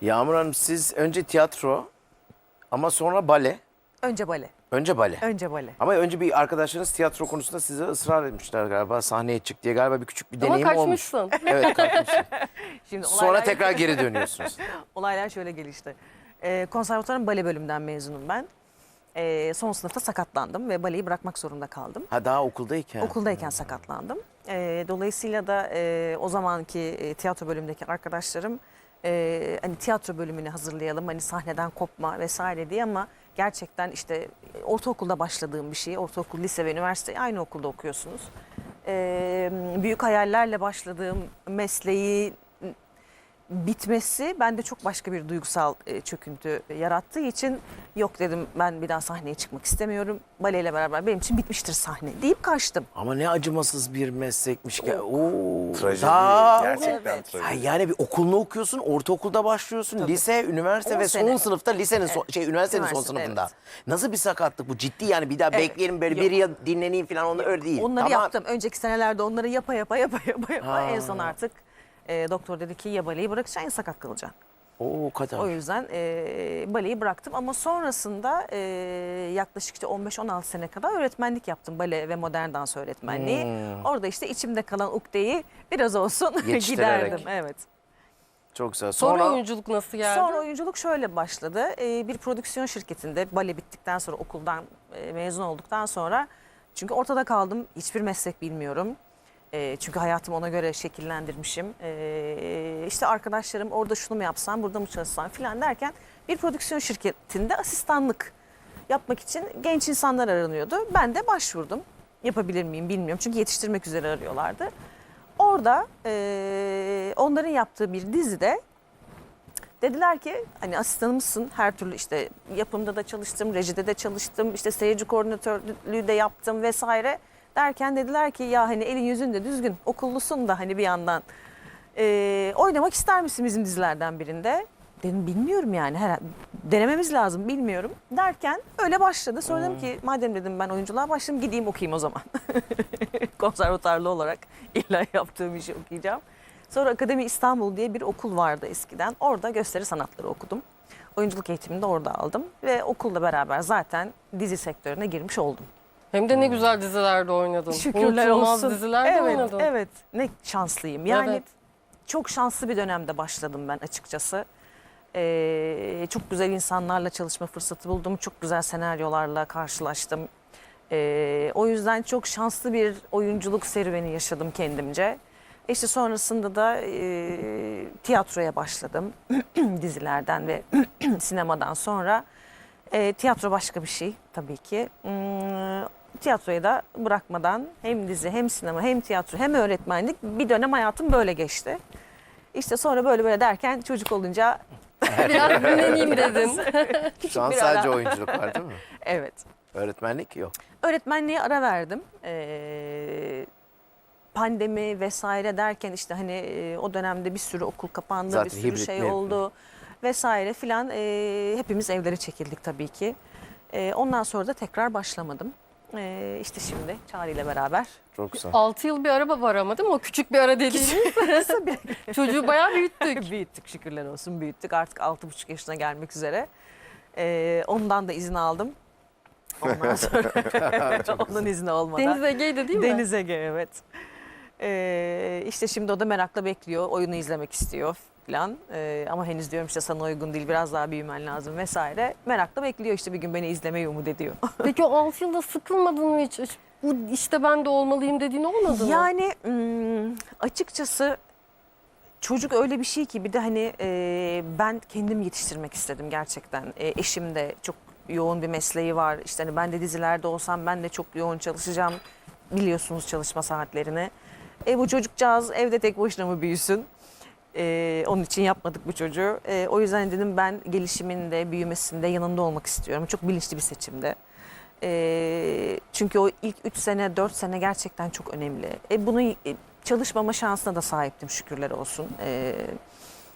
Yağmur Hanım siz önce tiyatro ama sonra bale. Önce bale. Önce bale. Önce bale. Ama önce bir arkadaşlarınız tiyatro konusunda size ısrar etmişler galiba sahneye çık diye galiba bir küçük bir Ama deneyim olmuş. kaçmışsın. Evet kaçmışsın. Şimdi Sonra tekrar geri dönüyorsunuz. Olaylar şöyle gelişti. Ee, konservatuvarın bale bölümünden mezunum ben. Ee, son sınıfta sakatlandım ve baleyi bırakmak zorunda kaldım. Ha daha okuldayken. Okuldayken sakatlandım. Ee, dolayısıyla da e, o zamanki e, tiyatro bölümündeki arkadaşlarım e, hani tiyatro bölümünü hazırlayalım hani sahneden kopma vesaire diye ama gerçekten işte e, ortaokulda başladığım bir şey. Ortaokul, lise ve üniversite aynı okulda okuyorsunuz. Ee, büyük hayallerle başladığım mesleği bitmesi bende çok başka bir duygusal e, çöküntü yarattığı için yok dedim ben bir daha sahneye çıkmak istemiyorum. Baleyle beraber benim için bitmiştir sahne deyip kaçtım. Ama ne acımasız bir meslekmiş ki. Oo, Trajedi. daha- Gerçekten Evet. trajedi. Yani bir okulunu okuyorsun, ortaokulda başlıyorsun, Tabii. lise, üniversite On ve sene. son sınıfta lisenin son, şey üniversitenin son Üniversite, sınıfında. evet. Nasıl bir sakatlık bu? Ciddi yani bir daha Evet. bekleyelim böyle Yok. bir yıl dinleneyim falan onu öyle değil. Onları Tamam. yaptım. Önceki senelerde onları yapa yapa yapa yapa yapa Ha. en son artık e, doktor dedi ki ya baleyi bırakacaksın ya sakat kalacaksın. Oo kadar. O yüzden e, baleyi bıraktım ama sonrasında e, yaklaşık işte 15-16 sene kadar öğretmenlik yaptım. Bale ve modern dans öğretmenliği. Hmm. Orada işte içimde kalan ukdeyi biraz olsun giderdim. Evet. Çok güzel. Sonra, Sonra, oyunculuk nasıl geldi? Sonra oyunculuk şöyle başladı. Ee, bir prodüksiyon şirketinde bale bittikten sonra okuldan e, mezun olduktan sonra çünkü ortada kaldım. Hiçbir meslek bilmiyorum. E, çünkü hayatımı ona göre şekillendirmişim. E, işte arkadaşlarım orada şunu mu yapsam, burada mı çalışsam falan derken bir prodüksiyon şirketinde asistanlık yapmak için genç insanlar aranıyordu. Ben de başvurdum. Yapabilir miyim bilmiyorum. Çünkü yetiştirmek üzere arıyorlardı. Orada e, onların yaptığı bir dizide Dediler ki hani asistanımsın her türlü işte yapımda da çalıştım, rejide de çalıştım, işte seyirci koordinatörlüğü de yaptım vesaire. Derken dediler ki ya hani elin yüzün de düzgün, okullusun da hani bir yandan. Ee, oynamak ister misin bizim dizilerden birinde? Dedim bilmiyorum yani her denememiz lazım bilmiyorum. Derken öyle başladı. Sonra dedim ki madem dedim ben oyunculuğa başladım gideyim okuyayım o zaman. Konservatuarlı olarak illa yaptığım işi okuyacağım. Sonra Akademi İstanbul diye bir okul vardı eskiden. Orada gösteri sanatları okudum. Oyunculuk eğitimini de orada aldım. Ve okulla beraber zaten dizi sektörüne girmiş oldum. Hem de ne güzel dizilerde oynadın. Şükürler Unutulmaz olsun. dizilerde evet, oynadın. Evet, ne şanslıyım. Yani Evet. çok şanslı bir dönemde başladım ben açıkçası. Ee, çok güzel insanlarla çalışma fırsatı buldum. Çok güzel senaryolarla karşılaştım. Ee, o yüzden çok şanslı bir oyunculuk serüveni yaşadım kendimce. İşte sonrasında da e, tiyatroya başladım dizilerden ve sinemadan sonra. E, tiyatro başka bir şey tabii ki. Hmm, tiyatroyu da bırakmadan hem dizi hem sinema hem tiyatro hem öğretmenlik bir dönem hayatım böyle geçti. İşte sonra böyle böyle derken çocuk olunca Biraz dinleneyim dedin. şu an bir sadece ara. oyunculuk var değil mi? evet Öğretmenlik yok. öğretmenliğe ara verdim. Ee, pandemi vesaire derken işte hani e, o dönemde bir sürü okul kapandı, Zaten bir sürü şey mi oldu vesaire filan. Ee, hepimiz evlere çekildik tabii ki. Ee, ondan sonra da tekrar başlamadım. Ee, işte şimdi Çağrı ile beraber. Çok güzel. 6 yıl bir araba var ama değil mi? O küçük bir ara dediğiniz. Çocuğu bayağı büyüttük. büyüttük şükürler olsun büyüttük. Artık 6,5 yaşına gelmek üzere. Ee, ondan da izin aldım. Ondan sonra onun izni olmadan. Deniz Ege'ydi değil mi? Deniz Ege evet. Ee, işte şimdi o da merakla bekliyor. Oyunu izlemek istiyor falan. Ee, ama henüz diyorum işte sana uygun değil biraz daha büyümen lazım vesaire. Merakla bekliyor işte bir gün beni izlemeyi umut ediyor. Peki o 6 yılda sıkılmadın mı hiç? Bu işte ben de olmalıyım dediğin olmadı mı? yani hmm, açıkçası çocuk öyle bir şey ki bir de hani e, ben kendim yetiştirmek istedim gerçekten. E, eşim de çok yoğun bir mesleği var. İşte hani ben de dizilerde olsam ben de çok yoğun çalışacağım. Biliyorsunuz çalışma saatlerini. E, bu çocukcağız evde tek başına mı büyüsün? E, onun için yapmadık bu çocuğu. E, o yüzden dedim ben gelişiminde, büyümesinde yanında olmak istiyorum. Çok bilinçli bir seçimde. E, çünkü o ilk 3 sene, 4 sene gerçekten çok önemli. E, bunu e, çalışmama şansına da sahiptim şükürler olsun. E,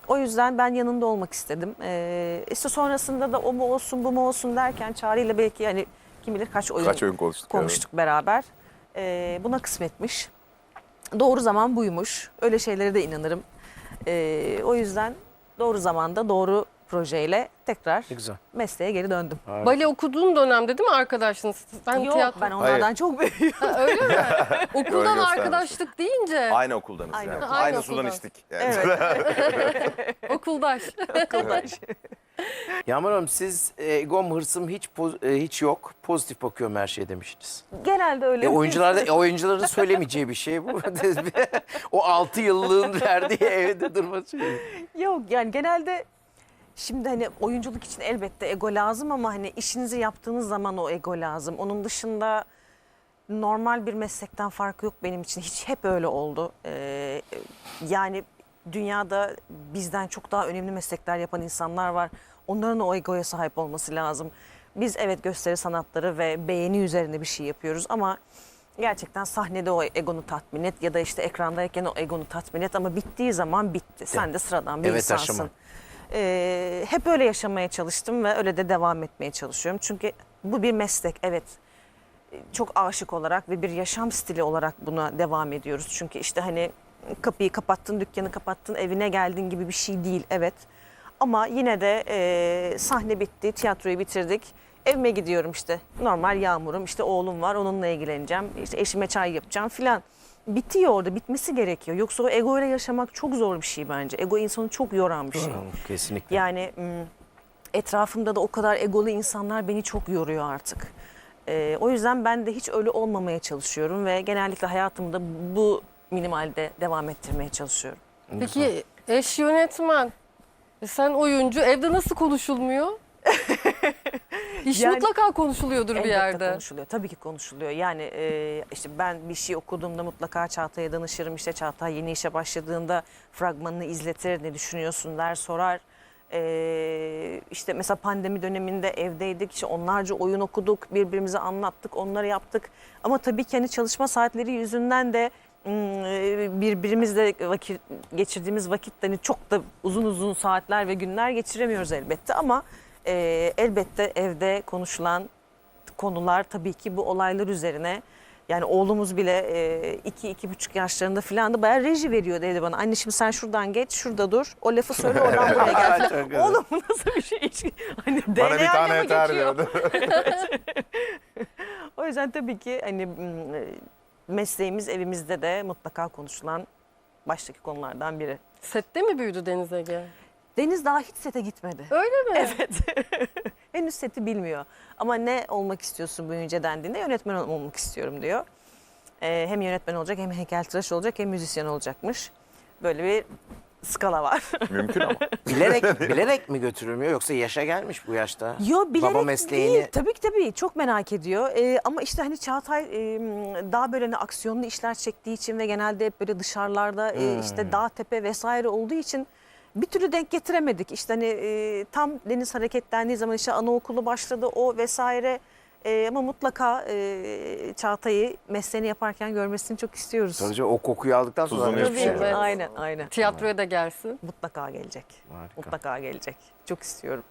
o yüzden ben yanında olmak istedim. E, işte sonrasında da o mu olsun bu mu olsun derken Çağrı ile belki yani kim bilir kaç oyun Kaç oyun konuştuk. evet. konuştuk beraber. E, buna kısmetmiş. Doğru zaman buymuş. Öyle şeylere de inanırım. E, o yüzden doğru zamanda doğru projeyle tekrar Ne güzel. mesleğe geri döndüm. Bale okuduğun dönemde değil mi arkadaşınız? Sen Yok tiyatro... ben onlardan çok büyüğüm. Ha, öyle mi? Okuldan göstermiş. arkadaşlık deyince Aynı okuldanız Aynı yani. okul. Aynı, Aynı sudan okuldan. içtik. Yani. okuldaş. Yağmur Hanım siz e, egom hırsım hiç poz- e, hiç yok. Pozitif bakıyorum her şeye demiştiniz. Genelde öyle. E, oyuncularda e, oyuncuların söylemeyeceği bir şey bu. o 6 yıllığın verdiği evde durması. Yok yani genelde şimdi hani oyunculuk için elbette ego lazım ama hani işinizi yaptığınız zaman o ego lazım. Onun dışında normal bir meslekten farkı yok benim için. Hiç hep öyle oldu. Ee, yani dünyada bizden çok daha önemli meslekler yapan insanlar var. Onların o egoya sahip olması lazım. Biz evet gösteri sanatları ve beğeni üzerine bir şey yapıyoruz ama gerçekten sahnede o egonu tatmin et ya da işte ekrandayken o egonu tatmin et ama bittiği zaman bitti. Sen de sıradan bir Evet, insansın. aşama. Ee, hep öyle yaşamaya çalıştım ve öyle de devam etmeye çalışıyorum. Çünkü bu bir meslek evet çok aşık olarak ve bir yaşam stili olarak buna devam ediyoruz. Çünkü işte hani kapıyı kapattın, dükkanı kapattın, evine geldin gibi bir şey değil evet. Ama yine de e, sahne bitti, tiyatroyu bitirdik. Evime gidiyorum işte. Normal yağmurum, işte oğlum var onunla ilgileneceğim. İşte eşime çay yapacağım filan. Bitiyor orada, bitmesi gerekiyor. Yoksa o ego ile yaşamak çok zor bir şey bence. Ego insanı çok yoran bir şey. Kesinlikle. Yani etrafımda da o kadar egolu insanlar beni çok yoruyor artık. Ee, o yüzden ben de hiç öyle olmamaya çalışıyorum ve genellikle hayatımda bu minimalde devam ettirmeye çalışıyorum. Peki eş yönetmen. E Sen oyuncu. Evde nasıl konuşulmuyor? İş Yani- mutlaka konuşuluyordur bir Elbette yerde. konuşuluyor. Tabii ki konuşuluyor. Yani e, işte ben bir şey okuduğumda mutlaka Çağatay'a danışırım. İşte Çağatay yeni işe başladığında fragmanını izletir. Ne düşünüyorsun der sorar. E, işte mesela pandemi döneminde evdeydik. İşte onlarca oyun okuduk. Birbirimize anlattık. Onları yaptık. Ama tabii ki hani çalışma saatleri yüzünden de birbirimizle vakit geçirdiğimiz vakit hani çok da uzun uzun saatler ve günler geçiremiyoruz elbette ama e, elbette evde konuşulan konular tabii ki bu olaylar üzerine. Yani oğlumuz bile e, iki, iki buçuk yaşlarında falan da bayağı reji veriyor dedi bana. Anne şimdi sen şuradan geç, şurada dur. O lafı söyle oradan buraya gel. Çok falan. Oğlum bu nasıl bir şey? Hiç, hani Bana bir tane yeter diyordu. O yüzden tabii ki hani m, e, mesleğimiz evimizde de mutlaka konuşulan baştaki konulardan biri. Sette mi büyüdü Deniz Ege? Deniz daha hiç sete gitmedi. Öyle mi? Evet. Henüz seti bilmiyor. Ama ne olmak istiyorsun büyüyünce dendiğinde yönetmen ol- olmak istiyorum diyor. Ee, hem yönetmen olacak hem heykeltıraş olacak hem müzisyen olacakmış. Böyle bir skala var. Mümkün ama. Bilerek bilerek mi götürülmüyor yoksa yaşa gelmiş bu yaşta? Yo bilerek Baba mesleğini- değil. Tabii ki tabii çok merak ediyor. Ee, ama işte hani Çağatay e, daha böyle hani aksiyonlu işler çektiği için ve genelde hep böyle dışarılarda e, işte dağ tepe vesaire olduğu için bir türlü denk getiremedik. İşte hani e, tam deniz hareketlendiği zaman işte anaokulu başladı o vesaire. E, ama mutlaka e, Çağatay'ı mesleğini yaparken görmesini çok istiyoruz. Tabii canım, o kokuyu aldıktan sonra Tuzunu hiçbir şey Evet. Aynen aynen. Tiyatroya da gelsin. Mutlaka gelecek. Harika. Mutlaka gelecek. Çok istiyorum.